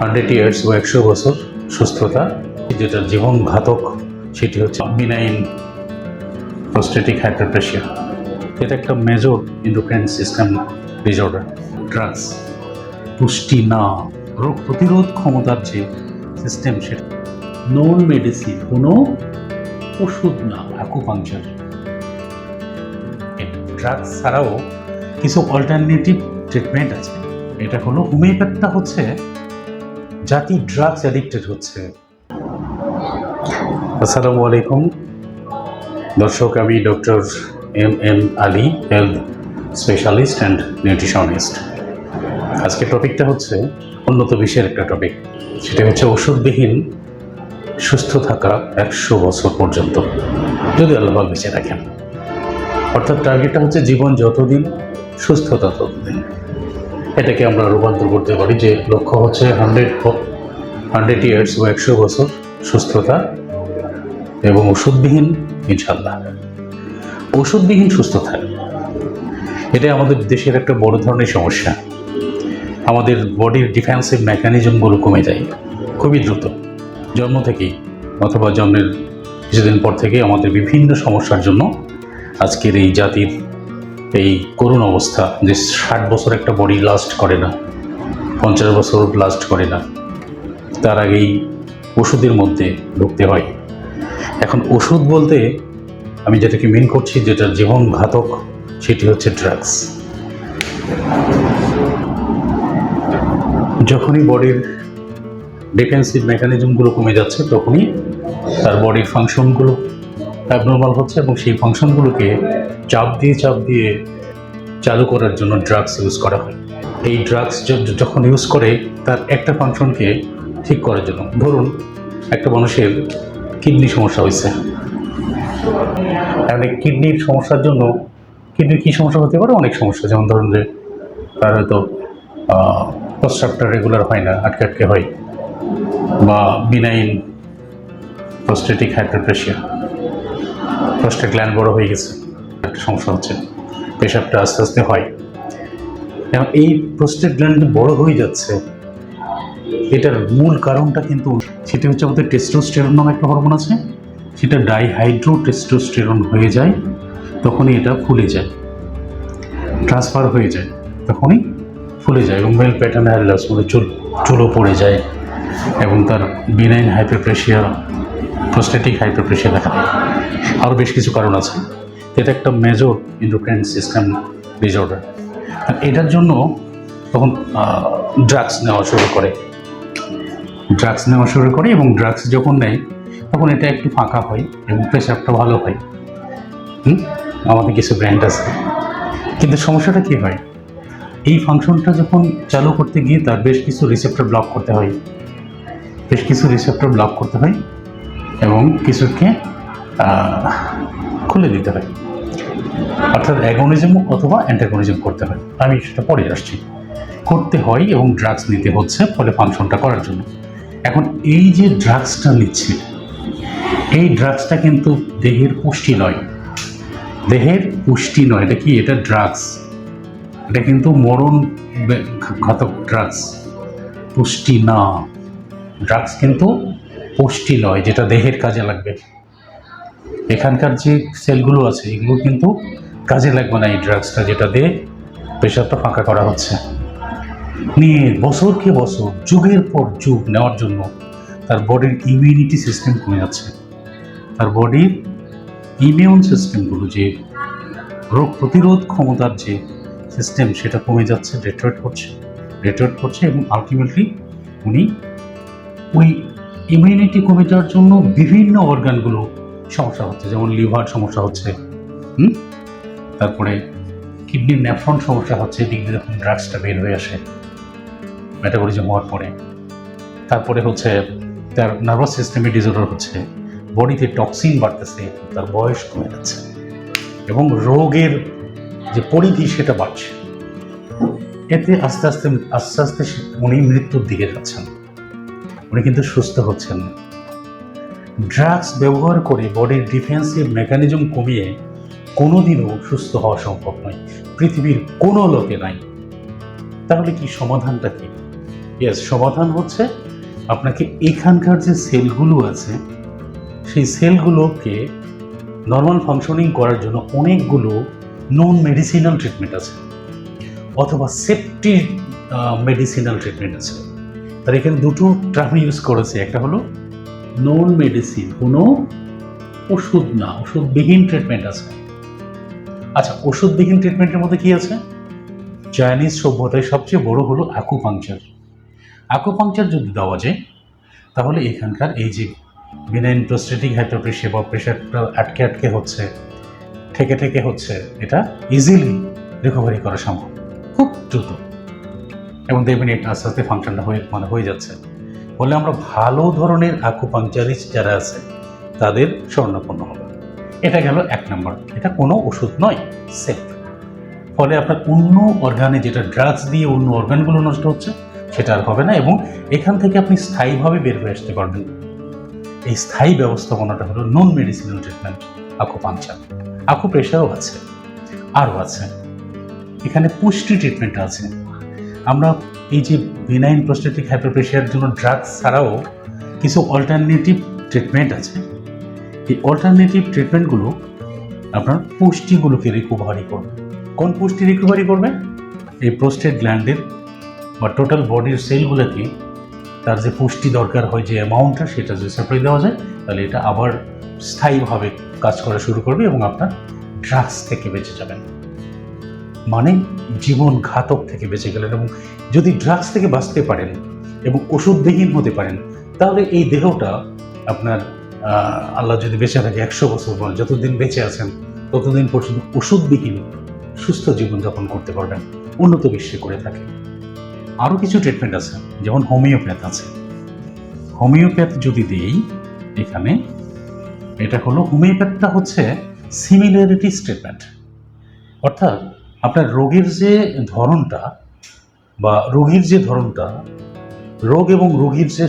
Hundred years বা একশো বছর সুস্থতা। যেটা জীবন ঘাতক সেটি হচ্ছে বিনাইন প্রস্টেটিক হাইপারপ্রেশিয়া এটা একটা major endocrine system disorder drugs পুষ্টি না, রোগ প্রতিরোধ ক্ষমতার যে সিস্টেম সেটা। নন মেডিসিন কোনো ওষুধ না অ্যাকুপাংচার ড্রাগস ছাড়াও কিছু অল্টারনেটিভ ট্রিটমেন্ট আছে। এটা হলো হোমিওপ্যাথটা হচ্ছে জাতি ড্রাগস অ্যাডিক্টেড হচ্ছে। আসসালামু আলাইকুম। দর্শক, আমি doctor M M Ali health specialist and nutritionist আজকে টপিকটা হচ্ছে উন্নত বিশ্বের একটা টপিক। সেটা হচ্ছে ওষুধবিহীন সুস্থ থাকা একশো বছর পর্যন্ত। যদি আল্লাহ বেঁচে রাখেন অর্থাৎ টার্গেটটা হচ্ছে জীবন যতদিন, সুস্থতা ততদিন। এটাকে আমরা রূপান্তর করতে পারি যে লক্ষ্য হচ্ছে হান্ড্রেড হান্ড্রেড ইয়ার্স বা একশো বছর সুস্থতা এবং ওষুধবিহীন ইনশাল্লাহ ওষুধবিহীন সুস্থতা। এটাই আমাদের দেশের একটা বড় ধরনের সমস্যা। আমাদের বডির ডিফেন্সিভ মেকানিজমগুলো কমে যায়, খুবই দ্রুত। জন্ম থেকেই অথবা জন্মের কিছুদিন পর থেকে আমাদের বিভিন্ন সমস্যার জন্য আজকের এই জাতির এই করুণ অবস্থা যে ষাট বছর একটা বডি লাস্ট করে না, পঞ্চাশ বছর লাস্ট করে না, তার আগেই ওষুধের মধ্যে ঢুকতে হয়। এখন ওষুধ বলতে আমি যেটাকে মেন করছি, যেটা জীবন ঘাতক সেটি হচ্ছে ড্রাগস যখনই বডির ডিফেন্সিভ মেকানিজমগুলো কমে যাচ্ছে, তখনই তার বডির ফাংশনগুলো অ্যাবনর্মাল হচ্ছে এবং সেই ফাংশনগুলোকে চাপ দিয়ে চাপ দিয়ে চালু করার জন্য ড্রাগস ইউজ করা হয়। এই ড্রাগস যখন ইউজ করে, তার একটা ফাংশনকে ঠিক করার জন্য। ধরুন, একটা মানুষের কিডনি সমস্যা হয়েছে। তাহলে কিডনির সমস্যার জন্য, কিডনির কী সমস্যা হতে পারে? অনেক সমস্যা। যেমন ধরুন যে, তার হয়তো প্রস্রাবটা রেগুলার হয় না, আটকে আটকে হয়। বা benign prostatic hyperplasia. Prostate gland বড় হয়ে গেছে। একটা সমস্যা হচ্ছে, পেশাবটা আস্তে আস্তে হয়। এবং এই প্রস্টেট গ্ল্যান্ড বড় হয়ে যাচ্ছে, এটার মূল কারণটা কিন্তু সেটা হচ্ছে আমাদের টেস্টোস্টেরন নামে একটা হরমোন আছে, সেটা ডাইহাইড্রো টেস্টোস্টেরন হয়ে যায়, তখনই এটা ফুলে যায়। ট্রান্সফার হয়ে যায়, তখনই ফুলে যায় এবং মেল প্যাটার্ন হ্যারিলাস মানে চুল, চুলও পড়ে যায় এবং তার বিনাইন হাইপারপ্রেশিয়া প্রস্টেটিক হাইপারপ্রেশিয়া দেখা দেয়। আরও বেশ কিছু কারণ আছে। এটা একটা মেজর ইন্ডোক্রাইন সিস্টেম ডিসঅর্ডার এটার জন্য তখন ড্রাগস নেওয়া শুরু করে। ড্রাগস নেওয়া শুরু করে এবং ড্রাগস যখন নেয়, তখন এটা একটু ফাঁকা হয় এবং প্রেশারটা ভালো হয়। আমাদের কিছু ব্র্যান্ড আছে। কিন্তু সমস্যাটা কী হয়? এই ফাংশনটা যখন চালু করতে গিয়ে তার বেশ কিছু রিসেপ্টর ব্লক করতে হয়। বেশ কিছু রিসেপ্টর ব্লক করতে হয়। এবং কিছুকে খুলে দিতে হয় অর্থাৎ অ্যাগোনিজম অথবা অ্যান্টাগোনিজম করতে হয় আমি সেটা পরে আসছি। করতে হয় এবং ড্রাগস নিতে হচ্ছে, ফলে ফাংশনটা করার জন্য। এখন এই যে ড্রাগসটা নিচ্ছে, এই ড্রাগসটা কিন্তু দেহের পুষ্টি নয়। দেহের পুষ্টি নয়। এটা কি? এটা ড্রাগস এটা কিন্তু মরণ ঘাতক ড্রাগস পুষ্টি না। ড্রাগস কিন্তু পুষ্টি নয় যেটা দেহের কাজে লাগবে। এখানকার যে সেলগুলো আছে, এগুলো কিন্তু কাজে লাগবে না এই ড্রাগসটা, যেটা দিয়ে প্রেশারটা ফাঁকা করা হচ্ছে। নিয়ে বছরকে বছর, যুগের পর যুগ নেওয়ার জন্য তার বডির ইমিউনিটি সিস্টেম কমে যাচ্ছে। তার বডির ইমিউন সিস্টেমগুলো যে রোগ প্রতিরোধ ক্ষমতার যে সিস্টেম সেটা কমে যাচ্ছে ডেট্রয়েট করছে ডেট্রয়েট করছে এবং আলটিমেটলি উনি ওই ইমিউনিটি কমে যাওয়ার জন্য বিভিন্ন অর্গানগুলো সমস্যা হচ্ছে, যেমন লিভার সমস্যা হচ্ছে, হুম? তারপরে কিডনির ন্যাফ্রন সমস্যা হচ্ছে, এদিক দিয়ে যখন ড্রাগসটা বের হয়ে আসে মেটাবলিজম হওয়ার পরে। তারপরে হচ্ছে তার নার্ভাস সিস্টেমে ডিসঅর্ডার হচ্ছে বডিতে টক্সিন বাড়তেছে, তার বয়স কমে যাচ্ছে, এবং রোগের যে পরিধি সেটা বাড়ছে। এতে আস্তে আস্তে আস্তে আস্তে উনি মৃত্যুর দিকে যাচ্ছেন। উনি কিন্তু সুস্থ হচ্ছেন। ড্রাগস ব্যবহার করে বডির ডিফেন্সিভ মেকানিজম কমিয়ে কোনোদিনও সুস্থ হওয়া সম্ভব নয়। পৃথিবীর কোনো লোকে নাই। তাহলে কি সমাধানটা কি? ইয়েস সমাধান হচ্ছে আপনাকে এখানকার যে সেলগুলো আছে, সেই সেলগুলোকে নর্মাল ফাংশনিং করার জন্য অনেকগুলো নন মেডিসিনাল ট্রিটমেন্ট আছে। অথবা সেফটি মেডিসিনাল ট্রিটমেন্ট আছে। তার এখানে দুটো টার্ম ইউজ করেছে। একটা হলো নন মেডিসিন কোনো ওষুধ না, ওষুধবিহীন ট্রিটমেন্ট আছে। আচ্ছা ওষুধবিহীন ট্রিটমেন্টের মধ্যে কি আছে? চাইনিজ সভ্যতায় সবচেয়ে বড় হলো অ্যাকুপাংচার অ্যাকুপাংচার যদি দেওয়া যায়, তাহলে এখানকার এই যে বিনাইন প্রস্টেটিক হাইপারপ্রেশিয়া বা প্রেশারটা আটকে আটকে হচ্ছে, ঠেকে ঠেকে হচ্ছে, এটা ইজিলি রিকভারি করা সম্ভব। খুব দ্রুত। এবং দেখবেন এটা আস্তে আস্তে ফাংশনটা হয়ে মানে হয়ে যাচ্ছে। বলে আমরা ভালো ধরনের আকুপাংচারিস্ট যারা আছে, তাদের স্বর্ণাপন্ন হবে। এটা গেল এক নম্বর। এটা কোনো ওষুধ নয়, সেফ। ফলে আপনার অন্য অর্গানে যেটা ড্রাগস দিয়ে অন্য অর্গানগুলো নষ্ট হচ্ছে, সেটা আর হবে না এবং এখান থেকে আপনি স্থায়ীভাবে বের হয়ে আসতে পারবেন। এই স্থায়ী ব্যবস্থাপনাটা হলো নন মেডিসিনাল ট্রিটমেন্ট আকুপাংচার আকু প্রেশারও আছে, আরও আছে। এখানে পুষ্টি ট্রিটমেন্ট আছে। আমরা এই যে বিনাইন প্রস্টেটিক হাইপারপ্রেশিয়ার জন্য ড্রাগস ছাড়াও কিছু অল্টারনেটিভ ট্রিটমেন্ট আছে। এই অল্টারনেটিভ ট্রিটমেন্টগুলো আপনার পুষ্টিগুলোকে রিকভারি করবে। কোন পুষ্টি রিকভারি করবে? এই প্রোস্টেট গ্ল্যান্ডের বা টোটাল বডির সেলগুলোকে তার যে পুষ্টি দরকার হয়, যে অ্যামাউন্টটা সেটা যদি সাপ্লাই দেওয়া যায়, তাহলে এটা আবার স্থায়ীভাবে কাজ করা শুরু করবে এবং আপনার ড্রাগস থেকে বেঁচে যাবেন। মানে জীবন ঘাতক থেকে বেঁচে গেলেন এবং যদি ড্রাগস থেকে বাঁচতে পারেন এবং ওষুধবিহীন হতে পারেন, তাহলে এই দেহটা আপনার আল্লাহ যদি বেঁচে থাকে একশো বছর পর, যতদিন বেঁচে আছেন, ততদিন পর্যন্ত ওষুধবিহীন সুস্থ জীবনযাপন করতে পারবেন, উন্নত বিশ্বে করে থাকে। আরও কিছু ট্রিটমেন্ট আছে, যেমন হোমিওপ্যাথ আছে। হোমিওপ্যাথ যদি দিই, এখানে এটা হলো হোমিওপ্যাথটা হচ্ছে সিমিলারিটিস ট্রিটমেন্ট অর্থাৎ আপনার রোগের যে ধরনটা বা রোগীর যে ধরনটা, রোগ এবং রোগীর যে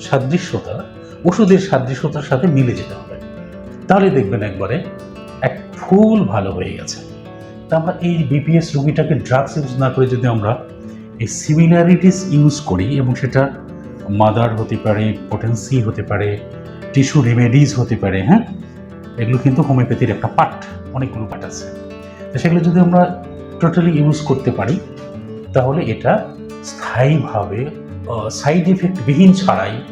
সাদৃশ্যতা, ওষুধের সাদৃশ্যতার সাথে মিলে যেতে হবে। তাহলে দেখবেন একবারে এক ফুল ভালো হয়ে গেছে। তা আমরা এই বিপিএস রোগীটাকে ড্রাগস ইউজ না করে যদি আমরা এই সিমিলারিটিস ইউজ করি এবং সেটা মাদার হতে পারে পোটেন্সি হতে পারে টিস্যু রেমেডিজ হতে পারে হ্যাঁ? এগুলো কিন্তু হোমিওপ্যাথির একটা পার্ট অনেকগুলো পার্ট আছে। সেগুলো যদি আমরা টোটালি ইউজ করতে পারি, তাহলে এটা স্থায়ীভাবে সাইড ইফেক্ট বিহীন ছাড়াই,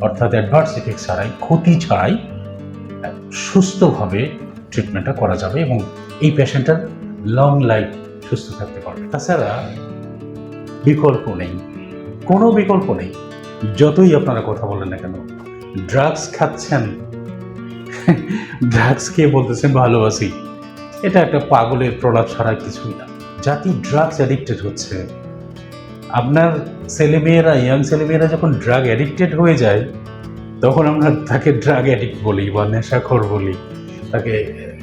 অর্থাৎ অ্যাডভার্স ইফেক্ট ছাড়াই, ক্ষতি ছাড়াই, সুস্থভাবে ট্রিটমেন্টটা করা যাবে এবং এই পেশেন্টটার লং লাইফ সুস্থ থাকতে পারবে। তাছাড়া বিকল্প নেই। কোনো বিকল্প নেই। যতই আপনারা কথা বলেন না কেন ড্রাগস খাচ্ছেন। ড্রাগস খেয়ে বলতেছেন, ভালোবাসি। এটা একটা পাগলের প্রলাপ ছাড়া কিছুই না। জাতি ড্রাগস অ্যাডিক্টেড হচ্ছে। আপনার ছেলেমেয়েরা ইয়াং ছেলেমেয়েরা যখন ড্রাগ অ্যাডিক্টেড হয়ে যায়, তখন আমরা তাকে ড্রাগ অ্যাডিক্ট বলি বা নেশাখোর বলি। তাকে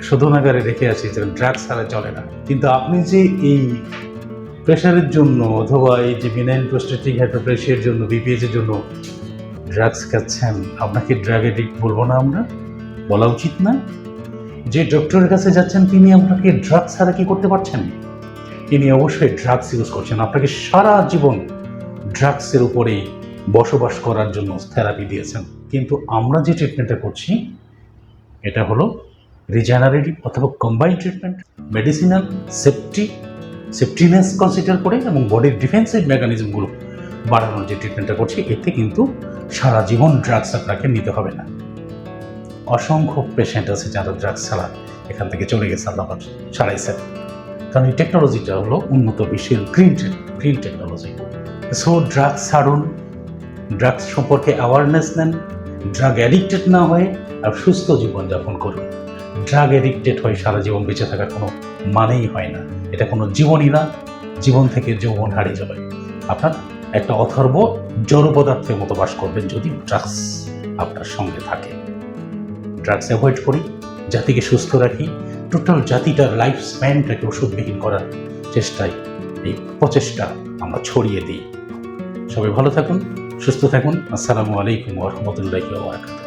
শোধনাগারে রেখে আসি যে ড্রাগস ছাড়া চলে না। কিন্তু আপনি যে এই প্রেশারের জন্য অথবা এই যে বিনাইন প্রস্টেটিক হাইপারপ্রেশিয়ার জন্য বিপিএস এর জন্য ড্রাগস খাচ্ছেন, আপনাকে ড্রাগ অ্যাডিক্ট বলব না আমরা? বলা উচিত না? যে ডক্টরের কাছে যাচ্ছেন, তিনি আপনাকে ড্রাগস ছাড়া কি করতে পারছেন? তিনি অবশ্যই ড্রাগস ইউজ করছেন। আপনাকে সারা জীবন ড্রাগসের উপরেই বসবাস করার জন্য থেরাপি দিয়েছেন। কিন্তু আমরা যে ট্রিটমেন্টটা করছি, এটা হলো রিজেনারেটিভ অথবা combine treatment medicinal safety safetiness consider করে এবং বডির ডিফেন্সিভ মেকানিজমগুলো বাড়ানোর যে ট্রিটমেন্টটা করছি, এতে কিন্তু সারা জীবন ড্রাগস আপনাকে নিতে হবে না। অসংখ্য পেশেন্ট আছে যারা ড্রাগস ছাড়া এখান থেকে চলে গেছে আল্লাহ ছাড়াইছেন কারণ এই টেকনোলজিটা হলো উন্নত বিশ্বের green green technology so drugs ছাড়ুন ড্রাগস সম্পর্কে অ্যাওয়ারনেস নেন ড্রাগ অ্যাডিক্টেড না হয়ে আর সুস্থ জীবনযাপন করুন। ড্রাগ অ্যাডিক্টেড হয়ে সারা জীবন বেঁচে থাকার কোনো মানেই হয় না। এটা কোনো জীবনই না, জীবন থেকে যৌবন হারিয়ে যাবে। আপনার একটা অথর্ব জড় পদার্থের মতো বাস করবেন যদি ড্রাগস আপনার সঙ্গে থাকে। ড্রাগস অ্যাভয়েড করি, জাতিকে সুস্থ রাখি টোটাল জাতিটার লাইফ স্প্যানটাকে ওষুধবিহীন করার চেষ্টায় এই প্রচেষ্টা আমরা ছড়িয়ে দিই। সবাই ভালো থাকুন, সুস্থ থাকুন। আসসালামু আলাইকুম রহমতুল্লাহি ওয়া বারাকাতুহু।